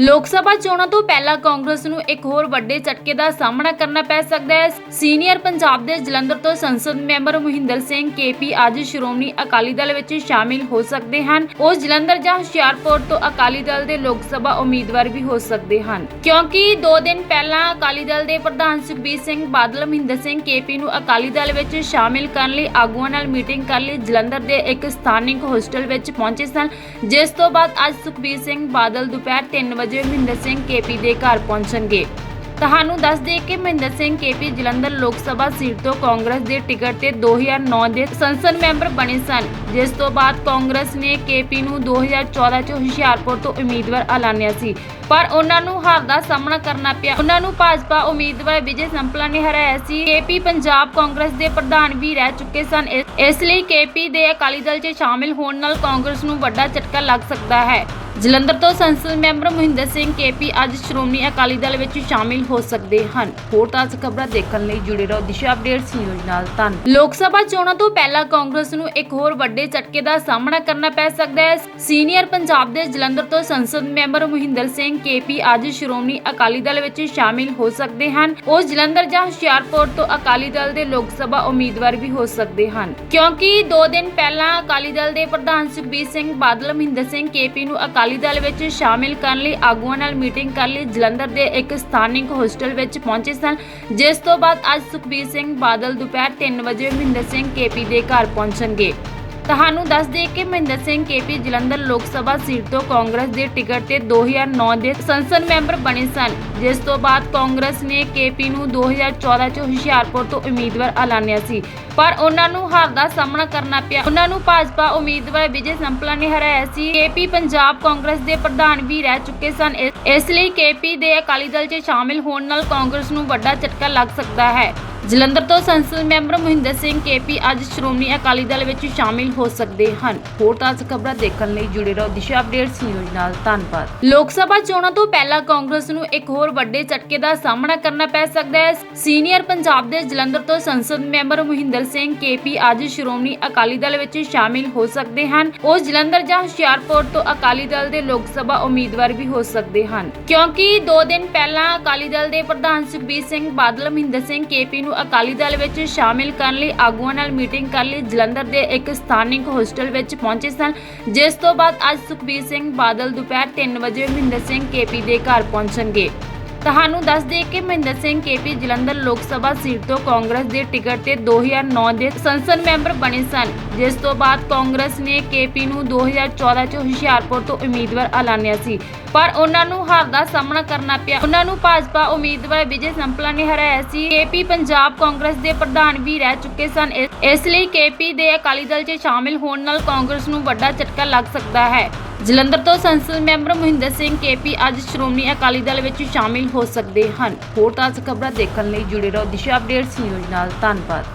ਲੋਕ ਸਭਾ ਚੋਣਾਂ ਤੋਂ ਪਹਿਲਾਂ ਕਾਂਗਰਸ ਨੂੰ ਇੱਕ ਹੋਰ ਵੱਡੇ ਝਟਕੇ ਦਾ ਸਾਹਮਣਾ ਕਰਨਾ ਪੈ ਸਕਦਾ ਹੈ। ਸੀਨੀਅਰ ਪੰਜਾਬ ਦੇ ਜਲੰਧਰ ਤੋਂ ਸੰਸਦ ਮੈਂਬਰ ਮਹਿੰਦਰ ਸਿੰਘ ਕੇਪੀ ਅੱਜ ਸ਼੍ਰੋਮਣੀ ਅਕਾਲੀ ਦਲ ਵਿੱਚ ਸ਼ਾਮਿਲ ਹੋ ਸਕਦੇ ਹਨ। ਉਹ ਜਲੰਧਰ ਜਾਂ ਹੁਸ਼ਿਆਰਪੁਰ ਤੋਂ ਅਕਾਲੀ ਦਲ ਦੇ ਲੋਕ ਸਭਾ ਉਮੀਦਵਾਰ ਵੀ ਹੋ ਸਕਦੇ ਹਨ। ਕਿਉਂਕਿ 2 ਦਿਨ ਪਹਿਲਾਂ ਅਕਾਲੀ ਦਲ ਦੇ ਪ੍ਰਧਾਨ ਸੁਖਬੀਰ ਸਿੰਘ ਬਾਦਲ, ਮਹਿੰਦਰ ਸਿੰਘ ਕੇਪੀ ਨੂੰ ਅਕਾਲੀ ਦਲ ਵਿੱਚ ਸ਼ਾਮਿਲ ਕਰਨ ਲਈ ਆਗੂਆਂ ਨਾਲ ਮੀਟਿੰਗ ਕਰਨ ਲਈ ਜਲੰਧਰ ਦੇ ਇੱਕ ਸਥਾਨਿਕ ਹੋਸਟਲ ਵਿੱਚ ਪਹੁੰਚੇ ਸਨ। ਜਿਸ ਤੋਂ ਬਾਅਦ ਅੱਜ ਸੁਖਬੀਰ ਸਿੰਘ ਬਾਦਲ ਦੁਪਹਿਰ 3 ਵਜੇ ਮਹਿੰਦਰ ਸਿੰਘ ਕੇਪੀ ਦੇ ਘਰ ਪਹੁੰਚਣਗੇ। ਤੁਹਾਨੂੰ ਦੱਸ ਦੇ ਕਿ ਮਹਿੰਦਰ ਸਿੰਘ ਕੇਪੀ ਜਲੰਧਰ ਲੋਕ ਸਭਾ ਸੀਟ ਤੋਂ ਕਾਂਗਰਸ ਦੇ ਟਿਕਟ ਤੇ 2009 ਦੇ ਸੰਸਦ ਮੈਂਬਰ ਬਣੇ ਸਨ। ਜਿਸ ਤੋਂ ਬਾਅਦ ਕਾਂਗਰਸ ਨੇ ਕੇਪੀ ਨੂੰ 2014 ਚ ਹੁਸ਼ਿਆਰਪੁਰ ਤੋਂ ਉਮੀਦਵਾਰ ਐਲਾਨਿਆ ਸੀ। ਪਰ ਉਹਨਾਂ ਨੂੰ ਹਾਰ ਦਾ ਸਾਹਮਣਾ ਕਰਨਾ ਪਿਆ। ਉਹਨਾਂ ਨੂੰ ਭਾਜਪਾ ਉਮੀਦਵਾਰ ਵਿਜੇ ਸੰਪਲਾ ਨੇ ਹਰਾਇਆ ਸੀ। ਕੇਪੀ ਪੰਜਾਬ ਕਾਂਗਰਸ ਦੇ ਪ੍ਰਧਾਨ ਵੀ ਰਹਿ ਚੁੱਕੇ ਸਨ। ਇਸ- ਇਸ ਲਈ ਕੇਪੀ ਦੇ ਅਕਾਲੀ ਦਲ 'ਚ ਸ਼ਾਮਿਲ ਹੋਣ ਨਾਲ ਕਾਂਗਰਸ ਨੂੰ ਵੱਡਾ ਝਟਕਾ ਲੱਗ ਸਕਦਾ ਹੈ। ਜਲੰਧਰ ਤੋਂ ਸੰਸਦ ਮੈਂਬਰ ਮਹਿੰਦਰ ਸਿੰਘ ਕੇਪੀ ਅੱਜ ਸ਼੍ਰੋਮਣੀ ਅਕਾਲੀ ਦਲ ਵਿੱਚ ਸ਼ਾਮਿਲ ਹੋ ਸਕਦੇ ਹਨ। ਹੋਰ ਤਾਜ਼ਾ ਖਬਰਾਂ ਦੇਖਣ ਲਈ ਜੁੜੇ ਰਹੋ ਦਿਸ਼ਾ ਅਪਡੇਟਸ ਨਿਊਜ਼ ਨਾਲ ਧੰਨਵਾਦ ਲੋਕ ਸਭਾ ਚੋਣਾਂ ਤੋਂ ਪਹਿਲਾਂ ਕਾਂਗਰਸ ਨੂੰ ਇੱਕ ਹੋਰ ਵੱਡੇ ਝਟਕੇ ਦਾ ਸਾਹਮਣਾ ਕਰਨਾ ਪੈ ਸਕਦਾ ਹੈ। ਸੀਨੀਅਰ ਪੰਜਾਬ ਦੇ ਜਲੰਧਰ ਤੋਂ ਸੰਸਦ ਮੈਂਬਰ ਮਹਿੰਦਰ ਸਿੰਘ ਕੇਪੀ ਅੱਜ ਸ਼੍ਰੋਮਣੀ ਅਕਾਲੀ ਦਲ ਵਿੱਚ ਸ਼ਾਮਿਲ ਹੋ ਸਕਦੇ ਹਨ। ਉਹ ਜਲੰਧਰ ਜਾਂ ਹੁਸ਼ਿਆਰਪੁਰ ਤੋਂ ਅਕਾਲੀ ਦਲ ਦੇ ਲੋਕ ਸਭਾ ਉਮੀਦਵਾਰ ਵੀ ਹੋ ਸਕਦੇ ਹਨ। ਕਿਉਂਕਿ 2 ਦਿਨ ਪਹਿਲਾਂ ਅਕਾਲੀ ਦਲ ਦੇ ਪ੍ਰਧਾਨ ਸੁਖਬੀਰ ਸਿੰਘ ਬਾਦਲ ਮਹਿੰਦਰ ਸਿੰਘ ਕੇਪੀ ਨੂੰ ਅਕਾਲੀ ਅਕਾਲੀ ਦਲ ਵਿੱਚ ਸ਼ਾਮਿਲ ਕਰਨ ਲਈ, ਆਗੂਆਂ ਨਾਲ ਮੀਟਿੰਗ ਕਰਨ ਲਈ ਜਲੰਧਰ ਦੇ ਇੱਕ ਸਥਾਨਿਕ ਹੋਸਟਲ ਵਿੱਚ ਪਹੁੰਚੇ ਸਨ। ਜਿਸ ਤੋਂ ਬਾਅਦ ਅੱਜ ਸੁਖਬੀਰ ਸਿੰਘ ਬਾਦਲ ਦੁਪਹਿਰ 3 ਵਜੇ ਮਹਿੰਦਰ ਸਿੰਘ ਕੇਪੀ ਦੇ ਘਰ ਪਹੁੰਚਣਗੇ। ਤੁਹਾਨੂੰ ਦੱਸ ਦੇ ਕਿ ਮਹਿੰਦਰ ਸਿੰਘ ਕੇਪੀ ਜਲੰਧਰ ਲੋਕ ਸਭਾ ਸੀਟ ਤੋਂ ਕਾਂਗਰਸ ਦੇ ਟਿਕਟ ਤੇ 2009 ਦੇ ਸੰਸਦ ਮੈਂਬਰ ਬਣੇ ਸਨ। ਜਿਸ ਤੋਂ ਬਾਅਦ ਕਾਂਗਰਸ ਨੇ ਕੇਪੀ ਨੂੰ 2014 ਚ ਹੁਸ਼ਿਆਰਪੁਰ ਤੋਂ ਉਮੀਦਵਾਰ ਐਲਾਨਿਆ ਸੀ। ਪਰ ਉਹਨਾਂ ਨੂੰ ਹਾਰ ਦਾ ਸਾਹਮਣਾ ਕਰਨਾ ਪਿਆ। ਉਹਨਾਂ ਨੂੰ ਭਾਜਪਾ ਉਮੀਦਵਾਰ ਵਿਜੇ ਸੰਪਲਾ ਨੇ ਹਰਾਇਆ ਸੀ। ਕੇਪੀ ਪੰਜਾਬ ਕਾਂਗਰਸ ਦੇ ਪ੍ਰਧਾਨ ਵੀ ਰਹਿ ਚੁੱਕੇ ਸਨ। ਇਸ- ਇਸ ਲਈ ਕੇਪੀ ਦੇ ਅਕਾਲੀ ਦਲ 'ਚ ਸ਼ਾਮਿਲ ਹੋਣ ਨਾਲ ਕਾਂਗਰਸ ਨੂੰ ਵੱਡਾ ਝਟਕਾ ਲੱਗ ਸਕਦਾ ਹੈ। ਜਲੰਧਰ ਤੋਂ ਸੰਸਦ ਮੈਂਬਰ ਮਹਿੰਦਰ ਸਿੰਘ ਕੇਪੀ ਅੱਜ ਸ਼੍ਰੋਮਣੀ ਅਕਾਲੀ ਦਲ ਵਿੱਚ ਸ਼ਾਮਿਲ ਹੋ ਸਕਦੇ ਹਨ। ਹੋਰ ਤਾਜ਼ਾ ਖਬਰਾਂ ਦੇਖਣ ਲਈ ਜੁੜੇ ਰਹੋ ਦਿਸ਼ਾ ਅਪਡੇਟਸ ਨਿਊਜ਼ ਨਾਲ। ਧੰਨਵਾਦ। ਲੋਕ ਸਭਾ ਚੋਣਾਂ ਤੋਂ ਪਹਿਲਾਂ ਕਾਂਗਰਸ ਨੂੰ ਇੱਕ ਹੋਰ ਵੱਡੇ ਝਟਕੇ ਦਾ ਸਾਹਮਣਾ ਕਰਨਾ ਪੈ ਸਕਦਾ ਹੈ। ਸੀਨੀਅਰ ਪੰਜਾਬ ਦੇ ਜਲੰਧਰ ਤੋਂ ਸੰਸਦ ਮੈਂਬਰ ਮਹਿੰਦਰ ਸਿੰਘ ਕੇਪੀ ਅੱਜ ਸ਼੍ਰੋਮਣੀ ਅਕਾਲੀ ਦਲ ਵਿੱਚ ਸ਼ਾਮਿਲ ਹੋ ਸਕਦੇ ਹਨ। ਉਹ ਜਲੰਧਰ ਜਾਂ ਹੁਸ਼ਿਆਰਪੁਰ ਤੋਂ ਅਕਾਲੀ ਦਲ ਦੇ ਲੋਕ ਸਭਾ ਉਮੀਦਵਾਰ ਵੀ ਹੋ ਸਕਦੇ ਹਨ। ਕਿਉਂਕਿ 2 ਦਿਨ ਪਹਿਲਾਂ ਅਕਾਲੀ ਦਲ ਦੇ ਪ੍ਰਧਾਨ ਸੁਖਬੀਰ ਸਿੰਘ ਬਾਦਲ ਮਹਿੰਦਰ ਸਿੰਘ ਕੇਪੀ ਨੂੰ ਅਕਾਲੀ ਦਲ ਵਿੱਚ ਸ਼ਾਮਿਲ ਕਰਨ ਲਈ ਆਗੂਆਂ ਨਾਲ ਮੀਟਿੰਗ ਕਰਨ ਲਈ। ਜਲੰਧਰ ਦੇ ਇੱਕ ਸਥਾਨਿਕ ਹੋਸਟਲ ਵਿੱਚ ਪਹੁੰਚੇ ਸਨ। ਜਿਸ ਤੋਂ ਬਾਅਦ ਅੱਜ ਸੁਖਬੀਰ ਸਿੰਘ ਬਾਦਲ ਦੁਪਹਿਰ 3 ਵਜੇ ਮਹਿੰਦਰ ਸਿੰਘ ਕੇਪੀ ਦੇ ਘਰ ਪਹੁੰਚਣਗੇ। ਤੁਹਾਨੂੰ ਦੱਸ ਦੇ ਕਿ ਮਹਿੰਦਰ ਸਿੰਘ ਕੇਪੀ ਜਲੰਧਰ ਲੋਕ ਸਭਾ ਸੀਟ ਤੋਂ ਕਾਂਗਰਸ ਦੇ ਟਿਕਟ ਤੇ 2009 ਦੇ ਸੰਸਦ ਮੈਂਬਰ ਬਣੇ ਸਨ, ਜਿਸ ਤੋਂ ਬਾਅਦ ਕਾਂਗਰਸ ਨੇ ਕੇਪੀ ਨੂੰ 2014 ਚ ਹੁਸ਼ਿਆਰਪੁਰ ਤੋਂ ਉਮੀਦਵਾਰ ਐਲਾਨਿਆ ਸੀ। ਪਰ ਉਹਨਾਂ ਨੂੰ ਹਾਰ ਦਾ ਸਾਹਮਣਾ ਕਰਨਾ ਪਿਆ। ਉਹਨਾਂ ਨੂੰ ਭਾਜਪਾ ਉਮੀਦਵਾਰ ਵਿਜੇ ਸੰਪਲਾ ਨੇ ਹਰਾਇਆ ਸੀ। ਕੇਪੀ ਪੰਜਾਬ ਕਾਂਗਰਸ ਦੇ ਪ੍ਰਧਾਨ ਵੀ ਰਹਿ ਚੁੱਕੇ ਸਨ। ਇਸ- ਇਸ ਲਈ ਕੇਪੀ ਦੇ ਅਕਾਲੀ ਦਲ 'ਚ ਸ਼ਾਮਿਲ ਹੋਣ ਨਾਲ ਕਾਂਗਰਸ ਨੂੰ ਵੱਡਾ ਝਟਕਾ ਲੱਗ ਸਕਦਾ ਹੈ। ਜਲੰਧਰ ਤੋਂ ਸੰਸਦ ਮੈਂਬਰ ਮਹਿੰਦਰ ਸਿੰਘ ਕੇਪੀ ਅੱਜ ਸ਼੍ਰੋਮਣੀ ਅਕਾਲੀ ਦਲ ਵਿੱਚ ਸ਼ਾਮਿਲ ਹੋ ਸਕਦੇ ਹਨ। ਹੋਰ ਤਾਜ਼ਾ ਖਬਰਾਂ ਦੇਖਣ ਲਈ ਜੁੜੇ ਰਹੋ ਦਿਸ਼ਾ ਅਪਡੇਟਸ ਨਿਊਜ਼ ਨਾਲ। ਧੰਨਵਾਦ।